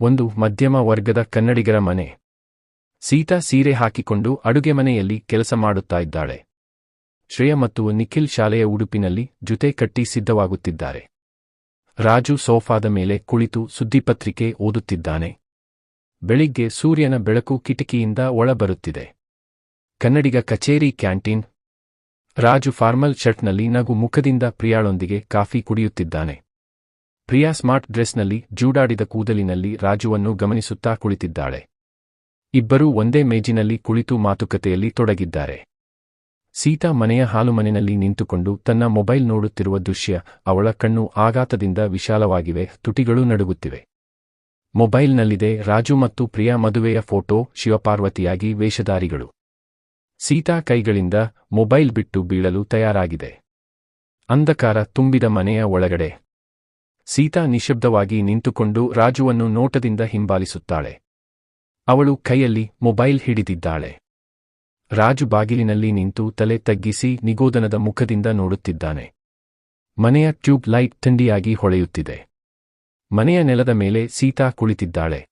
ಒಂದು ಮಧ್ಯಮ ವರ್ಗದ ಕನ್ನಡಿಗರ ಮನೆ. ಸೀತಾ ಸೀರೆ ಹಾಕಿಕೊಂಡು ಅಡುಗೆ ಮನೆಯಲ್ಲಿ ಕೆಲಸ ಮಾಡುತ್ತಾ ಇದ್ದಾಳೆ. ಶ್ರೇಯ ಮತ್ತು ನಿಖಿಲ್ ಶಾಲೆಯ ಉಡುಪಿನಲ್ಲಿ ಜೊತೆ ಕಟ್ಟಿ ಸಿದ್ಧವಾಗುತ್ತಿದ್ದಾರೆ. ರಾಜು ಸೋಫಾದ ಮೇಲೆ ಕುಳಿತು ಸುದ್ದಿಪತ್ರಿಕೆ ಓದುತ್ತಿದ್ದಾನೆ. ಬೆಳಿಗ್ಗೆ ಸೂರ್ಯನ ಬೆಳಕು ಕಿಟಕಿಯಿಂದ ಒಳಬರುತ್ತಿದೆ. ಕನ್ನಡಿಗ ಕಚೇರಿ ಕ್ಯಾಂಟೀನ್. ರಾಜು ಫಾರ್ಮಲ್ ಶರ್ಟ್ನಲ್ಲಿ ನಗು ಮುಖದಿಂದ ಪ್ರಿಯಾಳೊಂದಿಗೆ ಕಾಫಿ ಕುಡಿಯುತ್ತಿದ್ದಾನೆ. ಪ್ರಿಯಾ ಸ್ಮಾರ್ಟ್ ಡ್ರೆಸ್ನಲ್ಲಿ ಜೂಡಾಡಿದ ಕೂದಲಿನಲ್ಲಿ ರಾಜುವನ್ನು ಗಮನಿಸುತ್ತಾ ಕುಳಿತಿದ್ದಾಳೆ. ಇಬ್ಬರೂ ಒಂದೇ ಮೇಜಿನಲ್ಲಿ ಕುಳಿತು ಮಾತುಕತೆಯಲ್ಲಿ ತೊಡಗಿದ್ದಾರೆ. ಸೀತಾ ಮನೆಯ ಹಾಲುಮನೆಯಲ್ಲಿ ನಿಂತುಕೊಂಡು ತನ್ನ ಮೊಬೈಲ್ ನೋಡುತ್ತಿರುವ ದೃಶ್ಯ ಅವಳ ಕಣ್ಣು ಆಘಾತದಿಂದ ವಿಶಾಲವಾಗಿವೆ, ತುಟಿಗಳು ನಡುಗುತ್ತಿವೆ. ಮೊಬೈಲ್ನಲ್ಲಿದೆ ರಾಜು ಮತ್ತು ಪ್ರಿಯಾ ಮದುವೆಯ ಫೋಟೋ, ಶಿವಪಾರ್ವತಿಯಾಗಿ ವೇಷಧಾರಿಗಳು. ಸೀತಾ ಕೈಗಳಿಂದ ಮೊಬೈಲ್ ಬಿಟ್ಟು ಬೀಳಲು ತಯಾರಾಗಿದೆ. ಅಂಧಕಾರ ತುಂಬಿದ ಮನೆಯ ಒಳಗಡೆ ಸೀತಾ ನಿಶಬ್ದವಾಗಿ ನಿಂತುಕೊಂಡು ರಾಜುವನ್ನು ನೋಟದಿಂದ ಹಿಂಬಾಲಿಸುತ್ತಾಳೆ. ಅವಳು ಕೈಯಲ್ಲಿ ಮೊಬೈಲ್ ಹಿಡಿದಿದ್ದಾಳೆ. ರಾಜು ಬಾಗಿಲಿನಲ್ಲಿ ನಿಂತು ತಲೆ ತಗ್ಗಿಸಿ ನಿಗೋದನದ ಮುಖದಿಂದ ನೋಡುತ್ತಿದ್ದಾನೆ. ಮನೆಯ ಟ್ಯೂಬ್ ಲೈಟ್ ಥಂಡಿಯಾಗಿ ಹೊಳೆಯುತ್ತಿದೆ. ಮನೆಯ ನೆಲದ ಮೇಲೆ ಸೀತಾ ಕುಳಿತಿದ್ದಾಳೆ.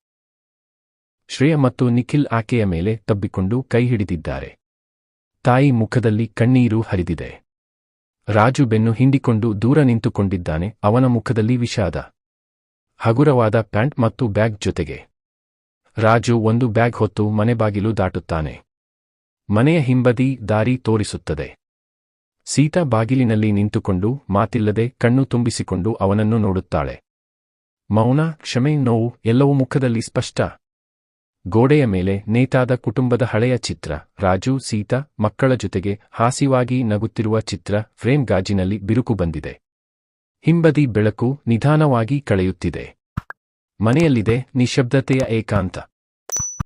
ಶ್ರೇಯ ಮತ್ತು ನಿಖಿಲ್ ಆಕೆಯ ಮೇಲೆ ತಬ್ಬಿಕೊಂಡು ಕೈ ಹಿಡಿದಿದ್ದಾರೆ. ತಾಯಿ ಮುಖದಲ್ಲಿ ಕಣ್ಣೀರು ಹರಿದಿದೆ. ರಾಜು ಬೆನ್ನು ಹಿಂಡಿಕೊಂಡು ದೂರ ನಿಂತುಕೊಂಡಿದ್ದಾನೆ, ಅವನ ಮುಖದಲ್ಲಿ ವಿಷಾದ. ಹಗುರವಾದ ಪ್ಯಾಂಟ್ ಮತ್ತು ಬ್ಯಾಗ್ ಜೊತೆಗೆ. ರಾಜು ಒಂದು ಬ್ಯಾಗ್ ಹೊತ್ತು ಮನೆ ಬಾಗಿಲು ದಾಟುತ್ತಾನೆ. ಮನೆಯ ಹಿಂಬದಿ ದಾರಿ ತೋರಿಸುತ್ತದೆ. ಸೀತಾ ಬಾಗಿಲಿನಲ್ಲಿ ನಿಂತುಕೊಂಡು ಮಾತಿಲ್ಲದೆ ಕಣ್ಣು ತುಂಬಿಸಿಕೊಂಡು ಅವನನ್ನು ನೋಡುತ್ತಾಳೆ. ಮೌನ, ಕ್ಷಮೆ, ನೋವು ಎಲ್ಲವೂ ಮುಖದಲ್ಲಿ ಸ್ಪಷ್ಟ. ಗೋಡೆಯ ಮೇಲೆ ನೇತಾದ ಕುಟುಂಬದ ಹಳೆಯ ಚಿತ್ರ, ರಾಜು, ಸೀತಾ, ಮಕ್ಕಳ ಜೊತೆಗೆ ಹಾಸಿವಾಗಿ ನಗುತ್ತಿರುವ ಚಿತ್ರ ಫ್ರೇಮ್ ಗಾಜಿನಲ್ಲಿ ಬಿರುಕು ಬಂದಿದೆ. ಹಿಂಬದಿ ಬೆಳಕು ನಿಧಾನವಾಗಿ ಕಳೆಯುತ್ತಿದೆ. ಮನೆಯಲ್ಲಿದೆ ನಿಶಬ್ದತೆಯ ಏಕಾಂತ.